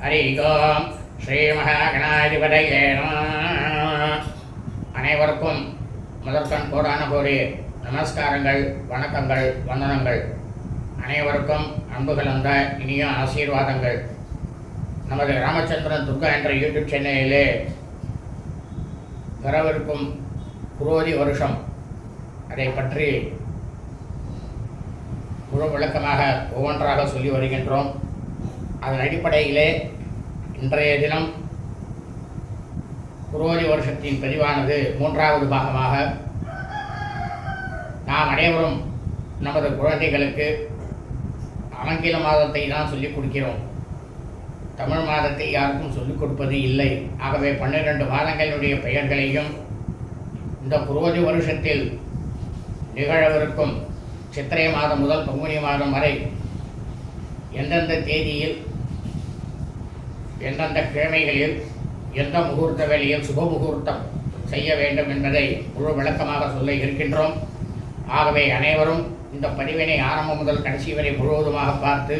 ஹரி ஓம் ஸ்ரீ மகாகணாதிபதையே அனைவருக்கும் முதற்கண் கோடான கோடி நமஸ்காரங்கள் வணக்கங்கள் வந்தனங்கள். அனைவருக்கும் அன்பு கலந்த இனிய ஆசீர்வாதங்கள். நமது ராமச்சந்திரன் துர்கா என்ற யூடியூப் சேனலிலே வரவிருக்கும் குரோதி வருஷம். அதை பற்றி முழு விளக்கமாக ஒவ்வொன்றாக சொல்லி வருகின்றோம். அதன் அடிப்படையிலே இன்றைய தினம் குரோதி வருஷத்தின் பதிவானது மூன்றாவது பாகமாக நாம் அனைவரும் நமது குழந்தைகளுக்கு ஆங்கில மாதத்தை தான் சொல்லிக் கொடுக்கிறோம். தமிழ் மாதத்தை யாருக்கும் சொல்லிக் கொடுப்பது இல்லை. ஆகவே பன்னிரண்டு மாதங்களுடைய பெயர்களையும் இந்த குரோதி வருஷத்தில் நிகழவிருக்கும் சித்திரை மாதம் முதல் பங்குனி மாதம் வரை எந்தெந்த தேதியில் எந்தெந்த கிழமைகளில் எந்த முகூர்த்த வேலையில் சுப முகூர்த்தம் செய்ய வேண்டும் என்பதை முழு விளக்கமாக சொல்ல இருக்கின்றோம். ஆகவே அனைவரும் இந்த பதிவினை ஆரம்பம் முதல் கடைசி வரை முழுவதுமாக பார்த்து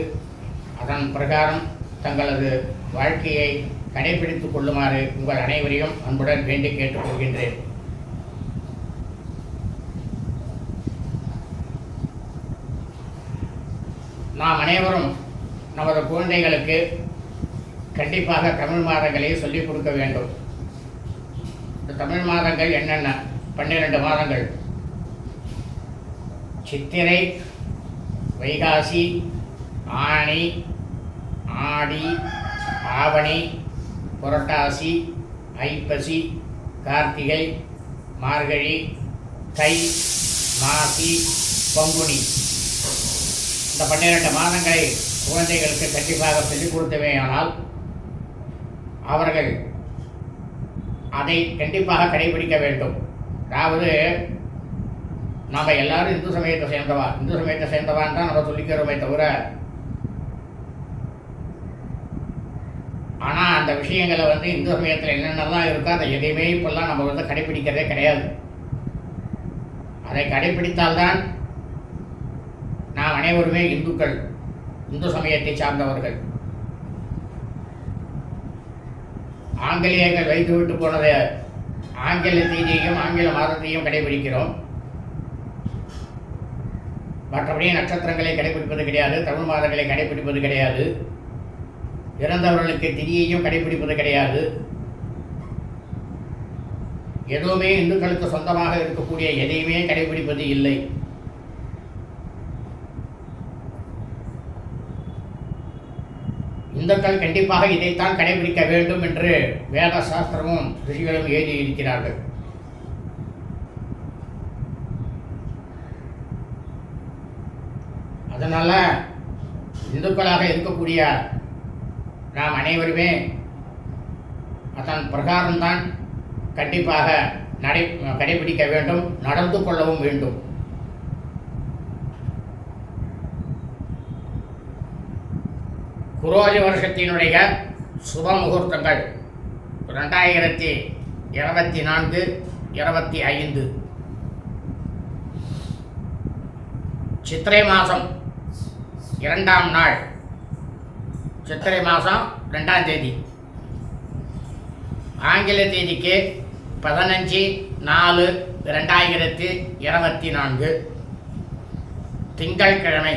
அதன் பிரகாரம் தங்களது வாழ்க்கையை கடைபிடித்துக் கொள்ளுமாறு உங்கள் அனைவரையும் அன்புடன் வேண்டி கேட்டுக்கொள்கின்றேன். நாம் அனைவரும் நமது குழந்தைகளுக்கு கண்டிப்பாக தமிழ் மாதங்களை சொல்லிக் கொடுக்க வேண்டும். இந்த தமிழ் மாதங்கள் என்னென்ன? பன்னிரெண்டு மாதங்கள். சித்திரை வைகாசி ஆனி ஆடி ஆவணி புரட்டாசி ஐப்பசி கார்த்திகை மார்கழி தை மாசி பங்குனி. இந்த பன்னிரண்டு மாதங்களை குழந்தைகளுக்கு கண்டிப்பாக சொல்லிக் கொடுத்தவேயானால் அவர்கள் அதை கண்டிப்பாக கடைபிடிக்க வேண்டும். அதாவது நம்ம எல்லாரும் இந்து சமயத்தை சேர்ந்தவா இந்து சமயத்தை சேர்ந்தவான்னு தான் நம்ம சொல்லிக்கிறோமே தவிர ஆனால் அந்த விஷயங்களை வந்து இந்து சமயத்தில் என்னென்னலாம் இருக்கோ அதை எதையுமே இப்போல்லாம் நம்ம வந்து கடைபிடிக்கிறதே கிடையாது. அதை கடைபிடித்தால்தான் அனைவருமே இந்துக்கள் இந்து சமயத்தை சார்ந்தவர்கள். ஆங்கிலேயர்கள் வைத்துவிட்டு போனதை ஆங்கில தேதியையும் ஆங்கில மாதத்தையும் கடைபிடிக்கிறோம். மற்றபடி நட்சத்திரங்களை கடைபிடிப்பது கிடையாது தமிழ் மாதங்களை கடைபிடிப்பது கிடையாது. இறந்தவர்களுக்கு திதியையும் கடைபிடிப்பது கிடையாது. எதுவுமே இந்துக்களுக்கு சொந்தமாக இருக்கக்கூடிய எதையுமே கடைபிடிப்பது இல்லை. இந்துக்கள் கண்டிப்பாக இதைத்தான் கடைபிடிக்க வேண்டும் என்று வேத சாஸ்திரமும் ரிஷிகளும் எழுதியிருக்கிறார்கள். அதனால் இந்துக்களாக இருக்கக்கூடிய நாம் அனைவருமே அதன் பிரகாரம்தான் கண்டிப்பாக நடை கடைபிடிக்க வேண்டும் நடந்து கொள்ளவும் வேண்டும். குரோதி வருஷத்தினுடைய சுப முகூர்த்தங்கள் ரெண்டாயிரத்தி இருபத்தி நான்கு இருபத்தி ஐந்து. சித்திரை மாதம் இரண்டாம் நாள். சித்திரை மாதம் ரெண்டாம் தேதி. ஆங்கில தேதிக்கு பதினஞ்சு நாலு ரெண்டாயிரத்தி இருபத்தி நான்கு திங்கட்கிழமை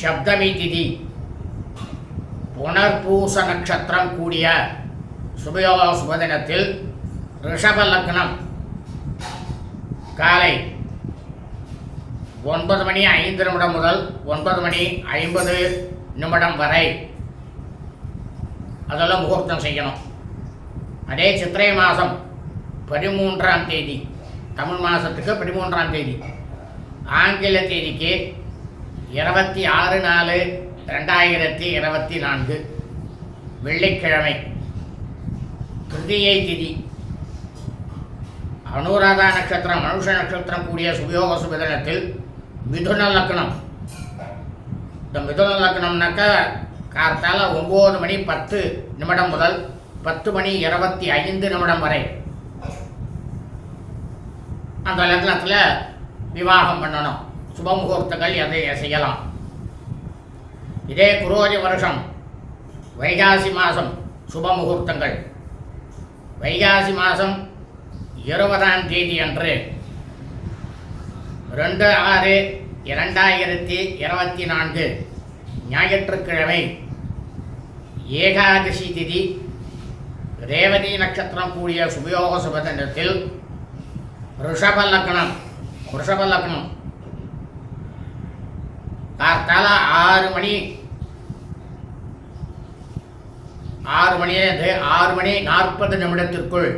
சப்தமி திதி. புனர்பூச நட்சத்திரம் கூடிய சுபயோக சுபதினத்தில் ரிஷப லக்னம் காலை ஒன்பது மணி ஐந்து நிமிடம் முதல் ஒன்பது மணி ஐம்பது நிமிடம் வரை அதெல்லாம் முகூர்த்தம் செய்யணும். அதே சித்திரை மாதம் பதிமூன்றாம் தேதி தமிழ் மாதத்துக்கு பதிமூன்றாம் தேதி. ஆங்கில தேதிக்கு இருபத்தி ஆறு நாலு ரெண்டாயிரத்தி இருபத்தி நான்கு வெள்ளிக்கிழமை திருதியை திதி. அனுராதா நட்சத்திரம் மனுஷ நட்சத்திரம் கூடிய சுபயோக சுபதினத்தில் மிதுன லக்னம். இந்த மிதுன லக்னம்னாக்கா கார்த்தால ஒம்பது மணி பத்து நிமிடம் முதல் பத்து மணி இருபத்தி ஐந்து நிமிடம் வரை. அந்த லக்னத்தில் விவாகம் பண்ணணும். சுபமுகூர்த்தங்கள் எதை செய்யலாம். இதே குரோஜ வருஷம் வைகாசி மாதம் சுப முகூர்த்தங்கள். வைகாசி மாதம் இருபதாம் தேதி அன்று ரெண்டு ஆறு இரண்டாயிரத்தி இருபத்தி நான்கு ஞாயிற்றுக்கிழமை ஏகாதசி திதி ரேவதி நட்சத்திரம் கூடிய சுபயோக சுபதனத்தில் ரிஷப லக்னம் ரிஷப லக்னம். கார்த்தால ஆறு மணி ஆறு மணியிலிருந்து ஆறு மணி நாற்பது நிமிடத்திற்குள்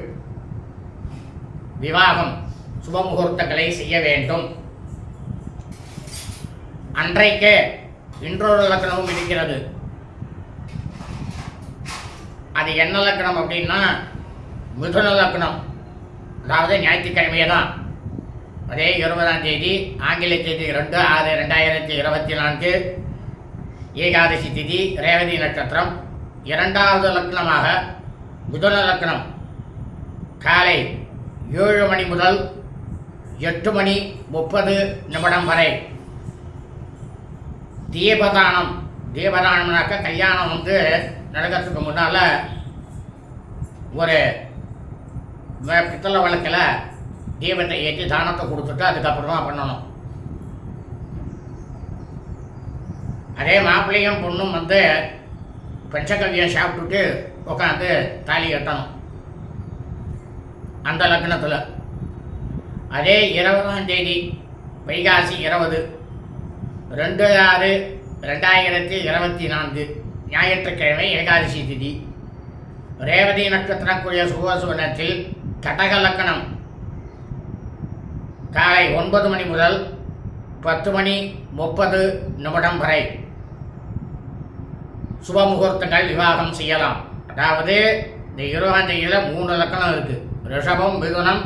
விவாகம் சுபமுகூர்த்தங்களை செய்ய வேண்டும். அன்றைக்கு இன்றொரு லக்கணமும் இருக்கிறது. அது என்ன லக்கணம் அப்படின்னா மிதுன லக்கணம். அதாவது ஞாயிற்றுக்கிழமையே தான் அதே இருபதாம் தேதி ஆங்கில தேதி ரெண்டு ஆறு ரெண்டாயிரத்தி இருபத்தி நான்கு ஏகாதசி திதி ரேவதி நட்சத்திரம். இரண்டாவது லக்னமாக புதன லக்னம். காலை ஏழு மணி முதல் எட்டு மணி முப்பது நிமிடம் வரை. தீபதானம். தீபதானம்னாக்க கல்யாணம் வந்து நடக்கிறதுக்கு முன்னால் ஒரு பித்தளை வழக்கில் தீபத்தை ஏற்றி தானத்தை கொடுத்துட்டு அதுக்கப்புறமா பண்ணணும். அதே மாப்பிள்ளையும் பொண்ணும் வந்து பஞ்சகவியம் சாப்பிட்டுட்டு உட்காந்து தாலி கட்டணும். அந்த லக்னத்தில். அதே இருபதாம் தேதி வைகாசி இருபது ரெண்டு ஆறு ரெண்டாயிரத்தி இருபத்தி நான்கு ஞாயிற்றுக்கிழமை ஏகாதசி திதி. ரேவதி நட்சத்திரம் கூடிய சுபசுவனத்தில் கடக லக்கணம் காலை ஒன்பது மணி முதல் பத்து மணி முப்பது நிமிடம் வரை. சுப முகூர்த்தங்கள் விவாகம் செய்யலாம். அதாவது இந்த இருபதாம் தேதியில் மூணு லக்கணம் இருக்குது ரிஷபம் மிதுனம்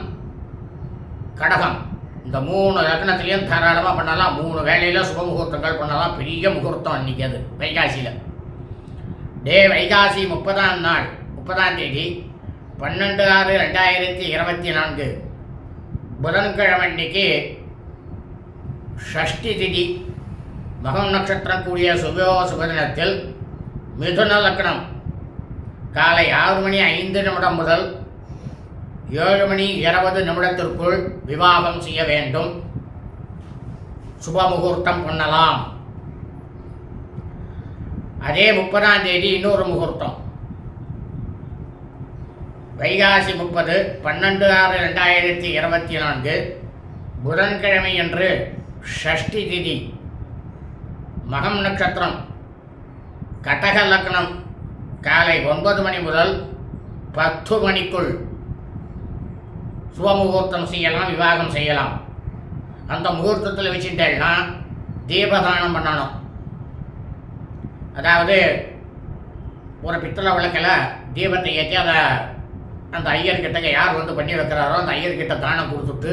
கடகம். இந்த மூணு லக்னத்துலேயும் தாராளமாக பண்ணலாம். மூணு வேலையில் சுப முகூர்த்தங்கள் பண்ணலாம். பெரிய முகூர்த்தம் அன்றைக்கி அது வைகாசியில். டே வைகாசி முப்பதாம் நாள் முப்பதாம் தேதி பன்னெண்டு ஆறு ரெண்டாயிரத்தி இருபத்தி நான்கு. புதன்கிழமை அன்னைக்கு ஷஷ்டி திதி. மகம் நட்சத்திரம் கூடிய சுபயோக சுபதினத்தில் மிதுன லக்னம். காலை ஆறு மணி ஐந்து நிமிடம் முதல் ஏழு மணி இருபது நிமிடத்திற்குள் விவாகம் செய்ய வேண்டும். சுப முகூர்த்தம் பண்ணலாம். அதே முப்பதாம் தேதி இன்னொரு முகூர்த்தம். வைகாசி முப்பது பன்னெண்டு ஆறு ரெண்டாயிரத்தி இருபத்தி நான்கு புதன்கிழமை அன்று ஷஷ்டி திதி மகம் நட்சத்திரம். கட்டக லக்னம் காலை ஒன்பது மணி முதல் பத்து மணிக்குள் சுபமுகூர்த்தம் செய்யலாம் விவாகம் செய்யலாம். அந்த முகூர்த்தத்தில் வச்சுட்டேன்னா தீபதானம் பண்ணணும். அதாவது ஒரு பித்தளை விளக்கில் தீபத்தை ஏற்றி அதை அந்த ஐயர்கிட்ட யார் வந்து பண்ணி வைக்கிறாரோ அந்த ஐயர்கிட்ட தானம் கொடுத்துட்டு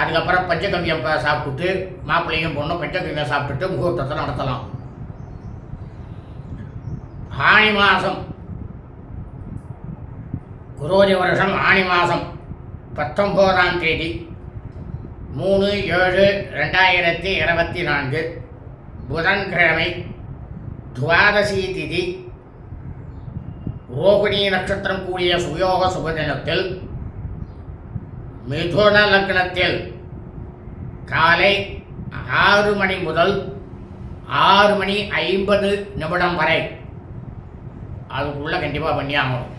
அதுக்கப்புறம் பஞ்சகவ்யம் சாப்பிட்டுட்டு மாப்பிள்ளையும் பொண்ணும் பஞ்சகவ்யம் சாப்பிட்டுட்டு முகூர்த்தத்தை நடத்தலாம். ஆணி மாதம் குரோதி வருஷம் ஆணி மாதம் பத்தொம்போதாம் தேதி. மூணு ஏழு ரெண்டாயிரத்தி இருபத்தி நான்கு. புதன்கிழமை துவாதசி திதி. ரோகிணி நட்சத்திரம் கூடிய சுயோக சுபதினத்தில் மிதுன லக்னத்தில் காலை ஆறு மணி முதல் ஆறு மணி ஐம்பது நிமிடம் வரை அதுக்குள்ளே கண்டிப்பாக பண்ணி ஆகணும்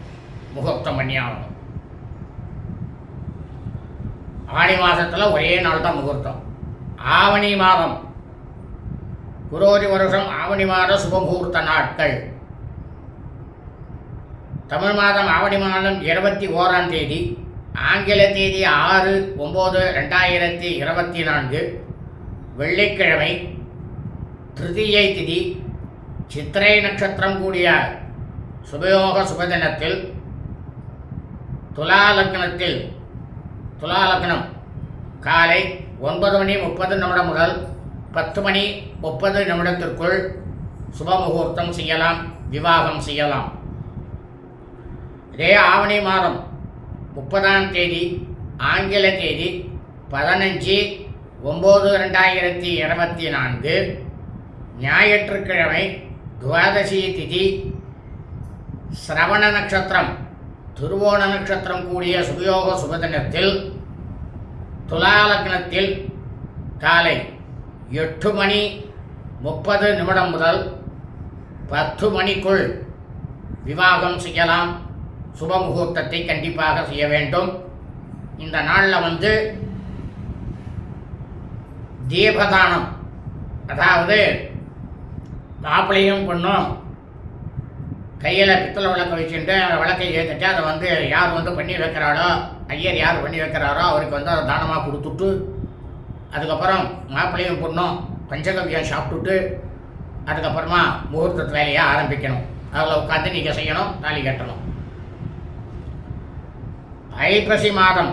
முகூர்த்தம் பண்ணி ஆகணும் ஆணி மாதத்தில் ஒரே நாள் தான் முகூர்த்தம். ஆவணி மாதம். குரோதி வருஷம் ஆவணி மாத சுபமுகூர்த்த நாட்கள். தமிழ் மாதம் ஆவணி மாதம் இருபத்தி ஓராம் தேதி ஆங்கில தேதி ஆறு ஒம்பது ரெண்டாயிரத்தி இருபத்தி நான்கு வெள்ளிக்கிழமை திருதியை திதி சித்திரை நட்சத்திரம் கூடிய சுபயோக சுபதினத்தில் துலா லக்னத்தில் துலா லக்னம் காலை ஒன்பது மணி முப்பது நிமிடம் முதல் பத்து மணி முப்பது நிமிடத்திற்குள் சுப முகூர்த்தம் செய்யலாம் விவாகம் செய்யலாம். இதே ஆவணி மாதம் முப்பதாம் தேதி ஆங்கில தேதி பதினஞ்சு ஒம்பது ரெண்டாயிரத்தி இருபத்தி நான்கு ஞாயிற்றுக்கிழமை துவாதசி திதி சிரவண நட்சத்திரம் திருவோண நட்சத்திரம் கூடிய சுபயோக சுபதினத்தில் துலாலக்னத்தில் காலை எட்டு மணி முப்பது நிமிடம் முதல் பத்து மணிக்குள் விவாகம் செய்யலாம். சுப முகூர்த்தத்தை கண்டிப்பாக செய்ய வேண்டும். இந்த நாளில் வந்து தீபதானம். அதாவது மாப்பிளையும் பொண்ணும் கையில் பித்தளை விளக்க வச்சுட்டு அந்த விளக்கை ஏற்றிட்டு அதை வந்து யார் வந்து பண்ணி வைக்கிறாரோ ஐயர் யார் பண்ணி வைக்கிறாரோ அவருக்கு வந்து அதை தானமாக கொடுத்துட்டு அதுக்கப்புறம் மாப்பிள்ளையும் பொண்ணும் பஞ்சகவியம் சாப்பிட்டுட்டு அதுக்கப்புறமா முகூர்த்தத்து வேலையை ஆரம்பிக்கணும். அதில் உட்காந்து நீங்கள் செய்யணும் தாலி கட்டணும். ஐப்பசி மாதம்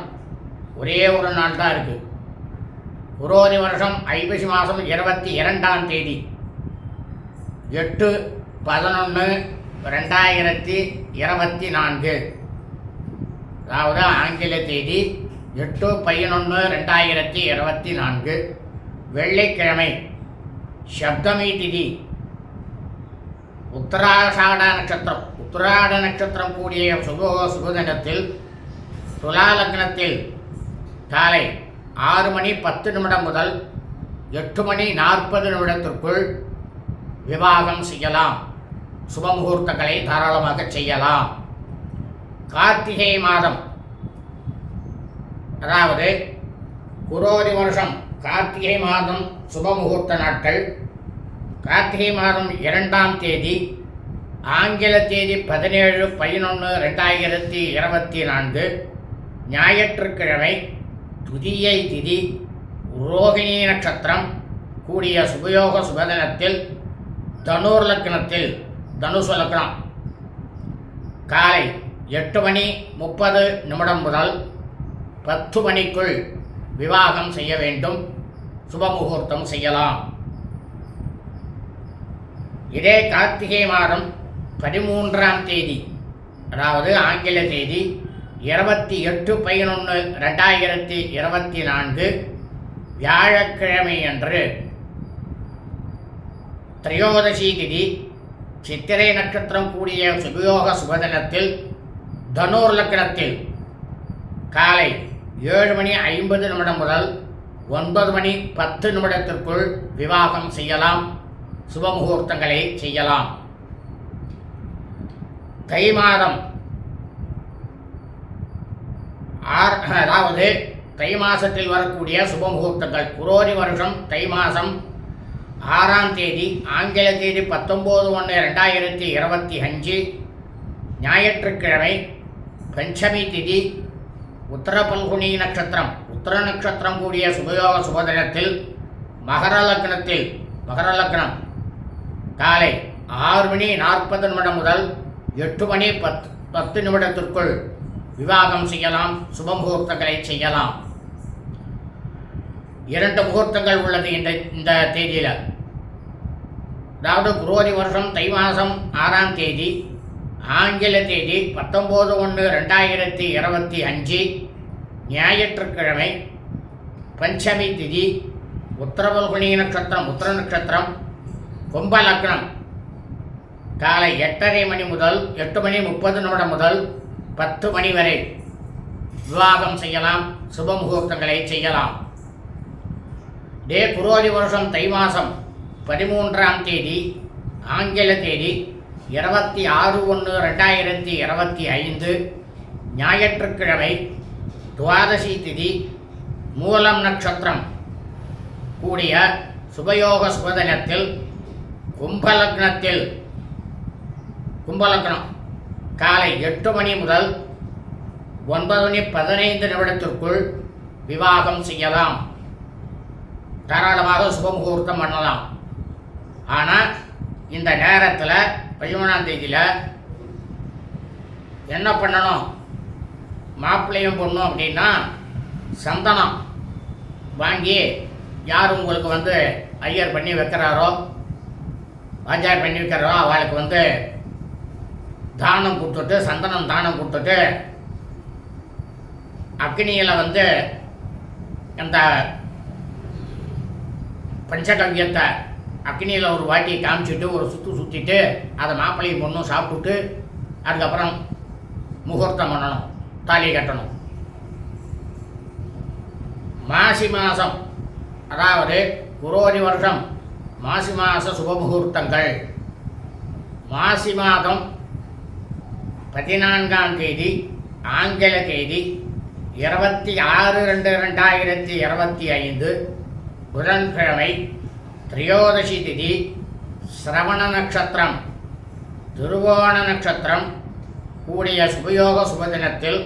ஒரே ஒரு நாள் தான் இருக்குது குரோதி வருஷம் ஐப்பசி மாதம் இருபத்தி இரண்டாம் தேதி. எட்டு பதினொன்று ரெண்டாயிரத்தி இருபத்தி நான்கு. அதாவது ஆங்கில தேதி எட்டு பதினொன்று ரெண்டாயிரத்தி இருபத்தி நான்கு. வெள்ளிக்கிழமை சப்தமி திதி. உத்தராஷாட நட்சத்திரம். உத்தராட நட்சத்திரம் கூடிய சுப சுபதினத்தில் துலா லக்னத்தில் காலை ஆறு மணி பத்து நிமிடம் முதல் எட்டு மணி நாற்பது நிமிடத்திற்குள் விவாகம் செய்யலாம். சுபமுகூர்த்தங்களை தாராளமாக செய்யலாம். கார்த்திகை மாதம். அதாவது குரோதி வருஷம். கார்த்திகை மாதம் சுபமுகூர்த்த நாட்கள். கார்த்திகை மாதம் இரண்டாம் தேதி ஆங்கில தேதி பதினேழு பதினொன்று ரெண்டாயிரத்தி இருபத்தி நான்கு. ஞாயிற்றுக்கிழமை துதியை திதி ரோகிணி நட்சத்திரம் கூடிய சுபயோக சுபதினத்தில் தனுர் லக்னத்தில் தனுசு லக்னம் காலை எட்டு மணி முப்பது நிமிடம் முதல் பத்து மணிக்குள் விவாகம் செய்ய வேண்டும். சுபமுகூர்த்தம் செய்யலாம். இதே கார்த்திகை மாதம் பதிமூன்றாம் தேதி அதாவது ஆங்கில தேதி இருபத்தி எட்டு பதினொன்று ரெண்டாயிரத்தி இருபத்தி நான்கு வியாழக்கிழமை அன்று திரையோதசி திதி சித்திரை நட்சத்திரம் கூடிய சுபயோக சுபதனத்தில் தனூர் லக்னத்தில் காலை ஏழு மணி ஐம்பது நிமிடம் முதல் ஒன்பது மணி பத்து நிமிடத்திற்குள் விவாகம் செய்யலாம் சுபமுகூர்த்தங்களை செய்யலாம். தை மாதம் ஆர் அதாவது தை மாதத்தில் வரக்கூடிய சுபமுகூர்த்தங்கள் குரோரி வருஷம் தை மாதம் ஆறாம் தேதி ஆங்கில தேதி பத்தொம்போது ஒன்று ரெண்டாயிரத்தி இருபத்தி அஞ்சு ஞாயிற்றுக்கிழமை பஞ்சமி திதி உத்தர பல்குனி நட்சத்திரம். உத்தர நட்சத்திரம் கூடிய சுபயோக சுபதினத்தில் மகர லக்னத்தில் மகர லக்னம். காலை ஆறு மணி நாற்பது நிமிடம் முதல் எட்டு மணி பத் பத்து நிமிடத்திற்குள் விவாகம் செய்யலாம் சுப முகூர்த்தங்களை செய்யலாம். இரண்டு முகூர்த்தங்கள் உள்ளது இந்த இந்த தேதியில். அதாவது குரோதி வருஷம் தை மாதம் ஆறாம் தேதி ஆங்கில தேதி பத்தொம்போது ஒன்று ரெண்டாயிரத்தி இருபத்தி அஞ்சு ஞாயிற்றுக்கிழமை பஞ்சமி திதி உத்தரபல்குனி நட்சத்திரம் உத்தர நட்சத்திரம் கும்ப லக்னம். காலை எட்டரை மணி முதல் எட்டு மணி முப்பது நிமிடம் முதல் பத்து மணி வரை விவாகம் செய்யலாம் சுப முகூர்த்தங்களை செய்யலாம். டே குரோதி வருஷம் தை மாதம். பதிமூன்றாம் தேதி ஆங்கில தேதி இருபத்தி ஆறு ஒன்று ரெண்டாயிரத்தி இருபத்தி ஐந்து ஞாயிற்றுக்கிழமை துவாதசி திதி மூலம் நட்சத்திரம். கூடிய சுபயோக சுபதனத்தில் கும்பலக்னத்தில் கும்பலக்னம். காலை எட்டு மணி முதல் ஒன்பது மணி பதினைந்து நிமிடத்திற்குள் விவாகம் செய்யலாம். தாராளமாக சுபமுகூர்த்தம் பண்ணலாம். ஆனால் இந்த நேரத்தில் பதிமூணாம் தேதியில் என்ன பண்ணணும்? மாப்பிள்ளையும் பொண்ணும் அப்படின்னா சந்தனம் வாங்கி யார் உங்களுக்கு வந்து ஐயர் பண்ணி வைக்கிறாரோ ஆச்சார் பண்ணி வைக்கிறாரோ அவளுக்கு வந்து தானம் கொடுத்துட்டு சந்தனம் தானம் கொடுத்துட்டு அக்னியில் வந்து அந்த பஞ்சகவ்யத்தை அக்னியில் ஒரு வாட்டியை காமிச்சிட்டு ஒரு சுற்று சுற்றிட்டு அதை மாப்பிள்ளையும் பொண்ணும் சாப்பிட்டுட்டு அதுக்கப்புறம் முகூர்த்தம் பண்ணணும் தாலி கட்டணும். மாசி மாதம் அதாவது குரோதி வருஷம் மாசி மாத சுபமுகூர்த்தங்கள். மாசி மாதம் பதினான்காம் தேதி ஆங்கில தேதி இருபத்தி ஆறு ரெண்டு ரெண்டாயிரத்தி இருபத்தி ஐந்து புதன்கிழமை திரையோதசி திதி சிரவண நட்சத்திரம் திருவோண நட்சத்திரம் கூடிய சுபயோக சுபதினத்தில்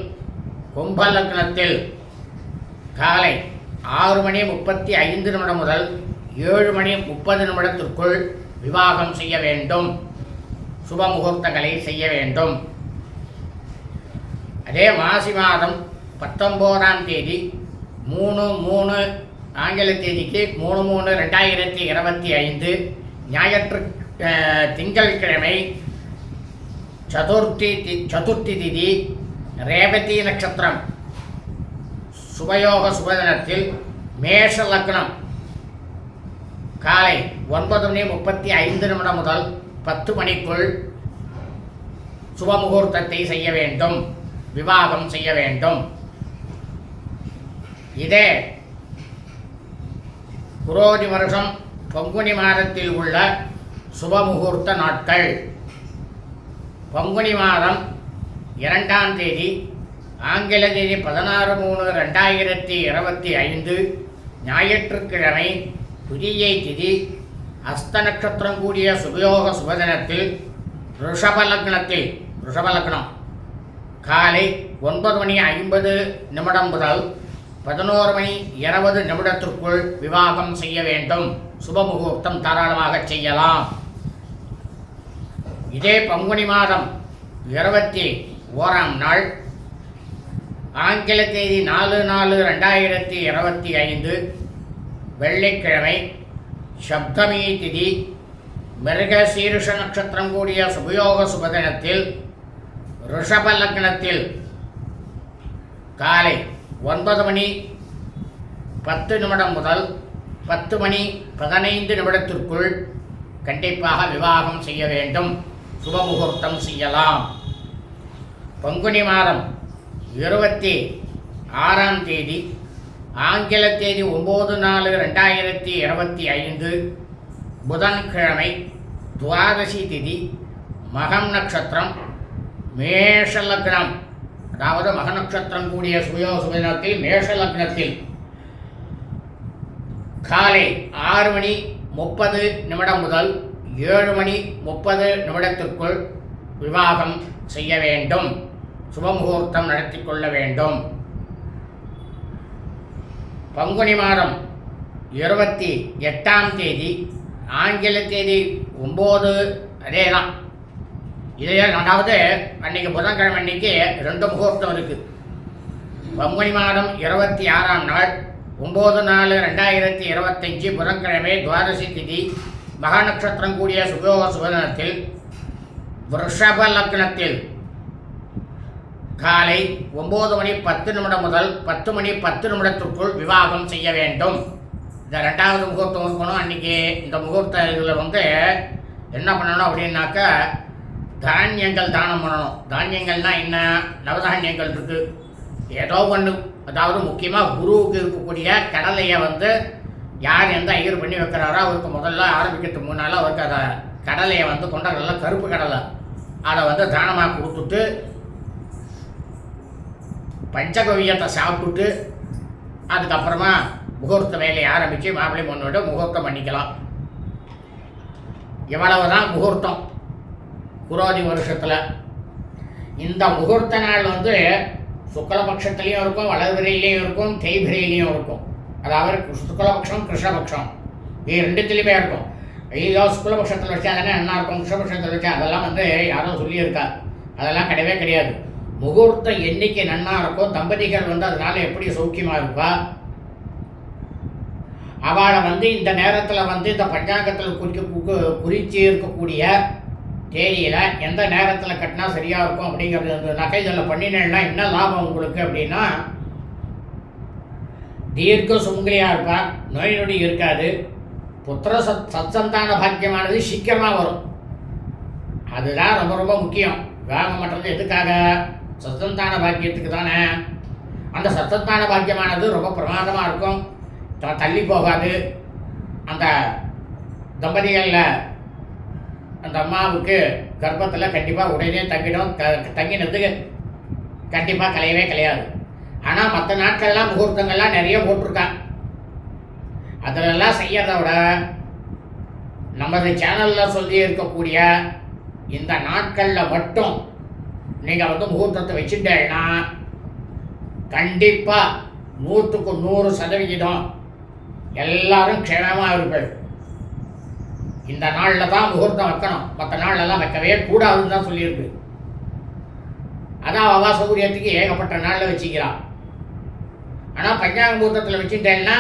கும்ப லக்னத்தில் காலை ஆறு மணி முப்பத்தி ஐந்து நிமிடம் முதல் ஏழு மணி முப்பது நிமிடத்திற்குள் விவாகம் செய்ய வேண்டும். சுப முகூர்த்தங்களை செய்ய வேண்டும். அதே மாசி மாதம் பத்தொம்போதாம் தேதி மூணு மூணு ஆங்கில தேதிக்கு மூணு மூணு ரெண்டாயிரத்தி இருபத்தி ஐந்து ஞாயிற்று அஹ், திங்கட்கிழமை சதுர்த்தி தி- சதுர்த்தி திதி ரேவதி நட்சத்திரம். சுபயோக சுபதினத்தில் மேஷ லக்னம். காலை ஒன்பது மணி முப்பத்தி ஐந்து நிமிடம் முதல் பத்து மணிக்குள் சுபமுகூர்த்தத்தை செய்ய வேண்டும் விவாகம் செய்ய வேண்டும். இதே குரோதி வருஷம் பங்குனி மாதத்தில் உள்ள சுபமுகூர்த்த நாட்கள். பங்குனி மாதம் இரண்டாம் தேதி ஆங்கில தேதி பதினாறு மூணு ரெண்டாயிரத்தி இருபத்தி ஐந்து ஞாயிற்றுக்கிழமை துதியை திதி அஸ்த நட்சத்திரம் கூடிய சுபயோக சுபதினத்தில் ரிஷபலக்னத்தில் ரிஷபலக்னம் காலை ஒன்பது மணி ஐம்பது நிமிடம் முதல் பதினோரு மணி இருபது நிமிடத்திற்குள் விவாகம் செய்ய வேண்டும். சுபமுகூர்த்தம் தாராளமாக செய்யலாம். இதே பங்குனி மாதம் இருபத்தி ஓராம் நாள் ஆங்கில தேதி நாலு நாலு ரெண்டாயிரத்தி இருபத்தி ஐந்து வெள்ளிக்கிழமை சப்தமி திதி மிருக சீருஷ நட்சத்திரம் கூடிய சுபயோக சுபதினத்தில் ரிஷப லக்னத்தில் காலை ஒன்பது மணி பத்து நிமிடம் முதல் பத்து மணி பதினைந்து நிமிடத்திற்குள் கண்டிப்பாக விவாகம் செய்ய வேண்டும். சுபமுகூர்த்தம் செய்யலாம். பங்குனி மாதம் இருபத்தி ஆறாம் தேதி ஆங்கில தேதி ஒம்பது நாலு ரெண்டாயிரத்தி இருபத்தி ஐந்து புதன்கிழமை துவாதசி திதி மகம் நட்சத்திரம் மேஷ லக்னம். அதாவது மகநட்சத்திரம் கூடிய சுயோசுபதினத்தில் மேஷ லக்னத்தில். காலை ஆறு மணி முப்பது நிமிடம் முதல் ஏழு மணி முப்பது நிமிடத்திற்குள் விவாகம் செய்ய வேண்டும். சுபமுகூர்த்தம் நடத்தி கொள்ள வேண்டும். பங்குனி மாதம் இருபத்தி எட்டாம் தேதி ஆங்கில தேதி ஒம்பது அதே தான் இதே ரெண்டாவது அன்னைக்கு புதன்கிழமை அன்னைக்கு ரெண்டு முகூர்த்தம் இருக்குது பங்குனி மாதம் இருபத்தி ஆறாம் நாள் ஒம்பது நாலு ரெண்டாயிரத்தி இருபத்தஞ்சி புதன்கிழமை துவாதசி திதி மகா நட்சத்திரம் கூடிய சுபயோக சுபதினத்தில் ரிஷப லக்னத்தில் காலை ஒம்பது மணி பத்து நிமிடம் முதல் பத்து மணி பத்து நிமிடத்திற்குள் விவாகம் செய்ய வேண்டும். இந்த ரெண்டாவது முகூர்த்தம் இருக்கணும். அன்றைக்கி இந்த முகூர்த்த இதில் வந்து என்ன பண்ணணும் அப்படின்னாக்கா தானியங்கள் தானம் பண்ணணும். தானியங்கள்னால் என்ன? நவதானியங்கள் இருக்குது ஏதோ ஒன்று அதாவது முக்கியமாக குருவுக்கு இருக்கக்கூடிய கடலையை வந்து யார் எந்த ஐயர் பண்ணி வைக்கிறாரோ அவருக்கு முதல்ல ஆரம்பிக்கிறதுக்கு முன்னால் அவருக்கு அதை கடலையை வந்து கொண்டாடல கருப்பு கடலை. அதை வந்து தானமாக கொடுத்துட்டு பஞ்சகவியத்தை சாப்பிட்டுட்டு அதுக்கப்புறமா முகூர்த்த வேலையை ஆரம்பித்து மாப்பிள்ளை பொண்ணோட முகூர்த்தம் பண்ணிக்கலாம். இவ்வளவு தான் முகூர்த்தம். குரோதி வருஷத்தில் இந்த முகூர்த்த நாள் வந்து சுக்லபக்ஷத்துலேயும் இருக்கும் வளர்பிரையிலையும் இருக்கும் தேய்பிரையிலையும் இருக்கும் அதாவது சுக்லபக்ஷம் கிருஷ்ணபக்ஷம் இது ரெண்டுத்துலேயுமே இருக்கும் ஐயோ சுக்லபக்ஷத்தில் வச்சா தானே என்ன இருக்கும் கிருஷ்ணபக்ஷத்தில் வச்சா அதெல்லாம் வந்து யாரும் சொல்லியிருக்கா அதெல்லாம் கிடையவே கிடையாது முகூர்த்தம் எண்ணிக்கை நன்னா இருக்கும் தம்பதிகள் வந்து அதனால எப்படி சௌக்கியமாக இருப்பா அவளை வந்து இந்த நேரத்தில் வந்து இந்த பஞ்சாங்கத்தில் குறிக்க குறித்து குறிச்சு இருக்கக்கூடிய தேதியில் எந்த நேரத்தில் கட்டினா சரியாக இருக்கும் அப்படிங்கிறது அந்த நகைகளில் பண்ணினேன்னா என்ன லாபம் உங்களுக்கு அப்படின்னா? தீர்க்க சுமங்கலியாக இருப்பார் நோய் நொடி இருக்காது புத்திர சத் சத்சந்தான பாக்கியமானது சீக்கிரமாக வரும். அதுதான் ரொம்ப ரொம்ப முக்கியம். விவாகம் பண்ணுறது எதுக்காக? சத்தந்தான பாக்கியத்துக்கு தானே. அந்த சத்தத்தான பாக்கியமானது ரொம்ப பிரமாதமாக இருக்கும். த- தள்ளி போகாது. அந்த தம்பதிகளில் அந்த அம்மாவுக்கு கர்ப்பத்தில் கண்டிப்பாக உடனே தங்கிடும். த தங்கினதுக்கு கண்டிப்பாக கலையவே கிடையாது ஆனால் மற்ற நாட்கள்லாம் முகூர்த்தங்கள்லாம் நிறைய போட்டிருக்கான் அதிலெல்லாம் செய்யறத விட நமது சேனலில் சொல்லி இருக்கக்கூடிய இந்த நாட்களில் மட்டும் நீங்கள் வந்து முகூர்த்தத்தை வச்சுட்டேன்னா கண்டிப்பாக நூற்றுக்கு நூறு சதவிகிதம் எல்லாரும் க்ஷேமமாக இருப்பேன் இந்த நாளில் தான் முகூர்த்தம் வைக்கணும். மற்ற நாள்லலாம் வைக்கவே கூடாதுன்னு தான் சொல்லியிருக்கு. அதான் அவா சௌகரியத்துக்கு ஏகப்பட்ட நாளில் வச்சுக்கிறான் ஆனால் பஞ்சாங்க முகூர்த்தத்தில் வச்சுட்டேன்னா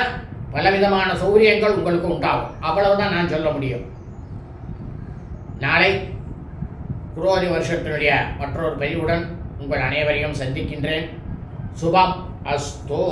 பலவிதமான சௌகரியங்கள் உங்களுக்கு உண்டாகும். அவ்வளவுதான் நான் சொல்ல முடியும். நாளை குரோதி வருஷத்தினுடைய மற்றொரு பதிவுடன் உங்கள் அனைவரையும் சந்திக்கின்றேன். சுபம் அஸ்தோ.